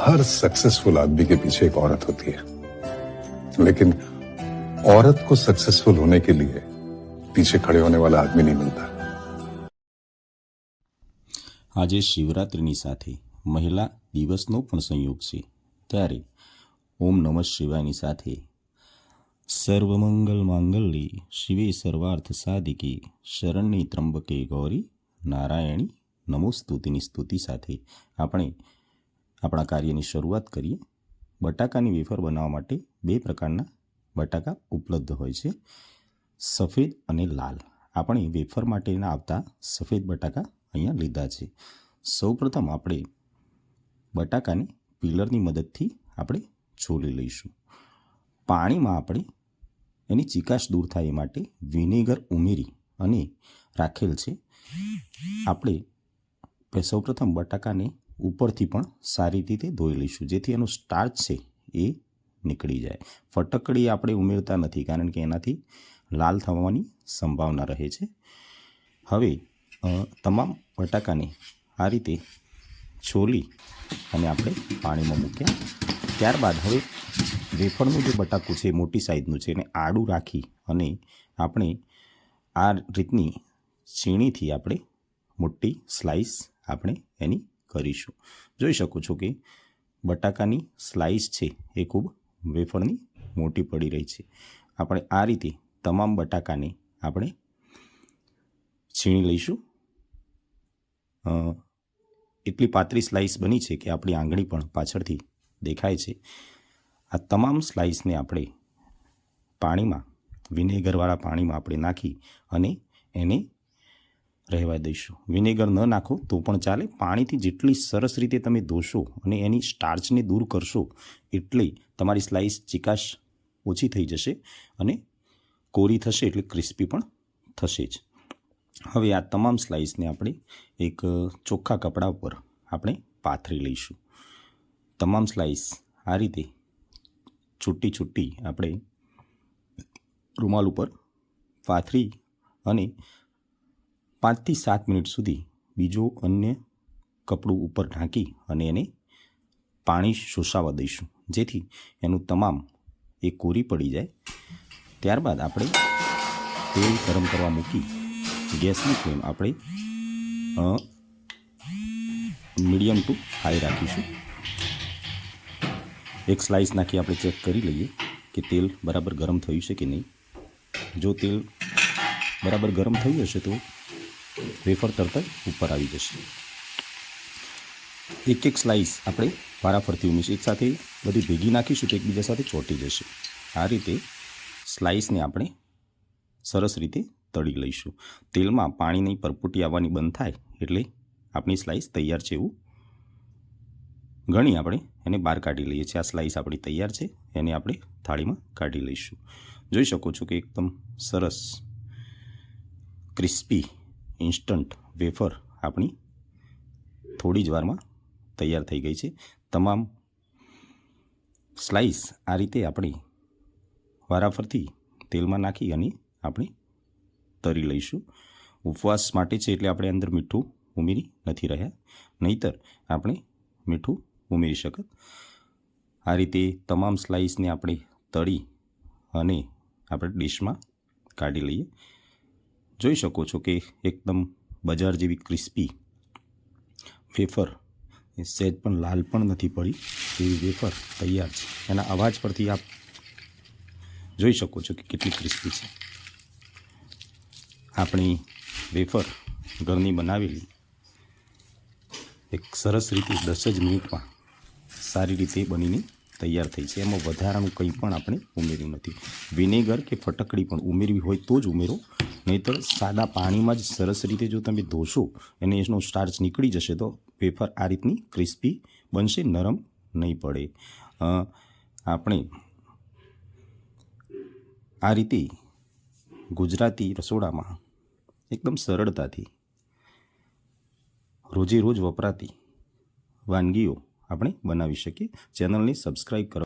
हर successful आदमी के पीछे एक औरत होती है लेकिन औरत को सक्सेसफुल होने के लिए पीछे खड़े होने वाला आदमी नहीं मिलता આજે શિવરાત્રિની સાથે મહિલા દિવસનો પણ સંયોગ છે ત્યારે ઓમ નમઃ શિવાયની સાથે સર્વમંગલ માંગલ્યે શિવે સર્વાર્થ સાધિકી શરણ્ય ત્રંબકે ગૌરી નારાયણી નમોસ્તુતિની સ્તુતિ સાથે આપણે આપણા કાર્યની શરૂઆત કરીએ. બટાકાની વેફર બનાવવા માટે બે પ્રકારના બટાકા ઉપલબ્ધ હોય છે. સફેદ અને લાલ. આપણે વેફર માટેના આવતા સફેદ બટાકા અહીંયા લીધા છે. સૌપ્રથમ આપણે બટાકાને પીલરની મદદથી આપણે છોલી લઈશું. પાણીમાં આપણે એની ચિકાશ દૂર થાય એ માટે વિનેગર ઉમેરી અને રાખેલ છે. આપણે સૌપ્રથમ બટાકાને ઉપરથી પણ સારી રીતે ધોઈ લઈશું. જેથી એનું સ્ટાર્ચ છે એ નીકળી જાય. ફટકડી આપણે ઉમેરતા નથી, કારણ કે એનાથી લાલ થવાની સંભાવના રહે છે. હવે તમામ બટાકાને આ રીતે છોલી અને આપણે પાણીમાં મૂક્યા. ત્યારબાદ હવે વેફળનું જે બટાકું છે, મોટી સાઈઝનું છે, એને આડું રાખી અને આપણે આ રીતની છીણીથી આપણે મોટી સ્લાઈસ આપણે એની કરીશું. જોઈ શકો છો કે બટાકાની સ્લાઇસ છે એ ખૂબ વેફરની મોટી પડી રહી છે. આપણે આ રીતે તમામ બટાકાને આપણે છીણી લઈશું. એટલી પાતળી સ્લાઇસ બની છે કે આપણી આંગળી પણ પાછળથી દેખાય છે. આ તમામ સ્લાઇસને આપણે પાણીમાં, વિનેગરવાળા પાણીમાં આપણે નાખી અને એને રહેવા દઈશું. વિનેગર ન નાખો, તો પણ ચાલે. પાણીથી જેટલી સરસ રીતે તમે ધોશો અને એની સ્ટાર્ચને દૂર કરશો, એટલી તમારી સ્લાઈસ ચિકાશ ઓછી થઈ જશે અને કોરી થશે એટલે ક્રિસ્પી પણ થશે જ. હવે આ તમામ સ્લાઈસને આપણે એક ચોખ્ખા કપડા ઉપર આપણે પાથરી લઈશું. તમામ સ્લાઈસ આ રીતે છૂટી છૂટી આપણે રૂમાલ ઉપર પાથરી અને પાંચથી સાત મિનિટ સુધી બીજો અન્ય કપડું ઉપર ઢાંકી અને એને પાણી શોષાવા દઈશું. જેથી એનું તમામ એ કોરી પડી જાય. ત્યારબાદ આપણે તેલ ગરમ કરવા મૂકી ગેસની ફ્લેમ આપણે મીડિયમ ટુ હાઈ રાખીશું. એક સ્લાઇસ નાખી આપણે ચેક કરી લઈએ કે તેલ બરાબર ગરમ થયું છે કે નહીં. જો તેલ બરાબર ગરમ થયું હશે તો વેફર તરત જ ઉપર આવી જશે. એક એક સ્લાઇસ આપણે વારાફરતી ઉમેરીશું એકસાથે બધી ભેગી નાખીશું તો એકબીજા સાથે ચોંટી જશે. આ રીતે સ્લાઇસને આપણે સરસ રીતે તળી લઈશું. તેલમાં પાણીની પરપોટી આવવાની બંધ થાય એટલે આપણી સ્લાઇસ તૈયાર છે એવું ગણી આપણે એને બહાર કાઢી લઈએ છીએ. આ સ્લાઇસ આપણી તૈયાર છે, એને આપણે થાળીમાં કાઢી લઈશું. જોઈ શકો છો કે એકદમ સરસ ક્રિસ્પી ઇન્સ્ટન્ટ વેફર આપણી થોડી જ વારમાં તૈયાર થઈ ગઈ છે. તમામ સ્લાઇસ આ રીતે આપણે વારાફરતી તેલમાં નાખી અને આપણે તરી લઈશું. ઉપવાસ માટે છે એટલે આપણે અંદર મીઠું ઉમેરી નથી રહ્યા. નહીતર આપણે મીઠું ઉમેરી શકત. આ રીતે તમામ સ્લાઇસને આપણે તળી અને આપણે ડીશમાં કાઢી લઈએ. જોઈ શકો છો કે એકદમ બજાર જેવી ક્રિસ્પી વેફર સહેજ પણ લાલ પણ નથી પડી એવી વેફર તૈયાર છે. એના અવાજ પરથી આપ જોઈ શકો છો કે કેટલી ક્રિસ્પી છે. આપણી વેફર ઘરની બનાવેલી એક સરસ રીતે દસ જ મિનિટમાં સારી રીતે બનીને તૈયાર થઈ છે. એમાં વધારાનું કંઈ પણ આપણે ઉમેર્યું નથી. વિનેગર કે ફટકડી પણ ઉમેરવી હોય તો જ ઉમેરો. નહીંતર સાદા પાણીમાં જ સરસ રીતે જો તમે ધોશો અને એનો સ્ટાર્ચ નીકળી જશે, તો વેફર આ રીતની ક્રિસ્પી બનશે, નરમ નહીં પડે. આપણે આ રીતે ગુજરાતી રસોડામાં એકદમ સરળતાથી રોજે રોજ વપરાતી વાનગીઓ આપણે બનાવી શકીએ. ચેનલને સબસ્ક્રાઈબ કરો.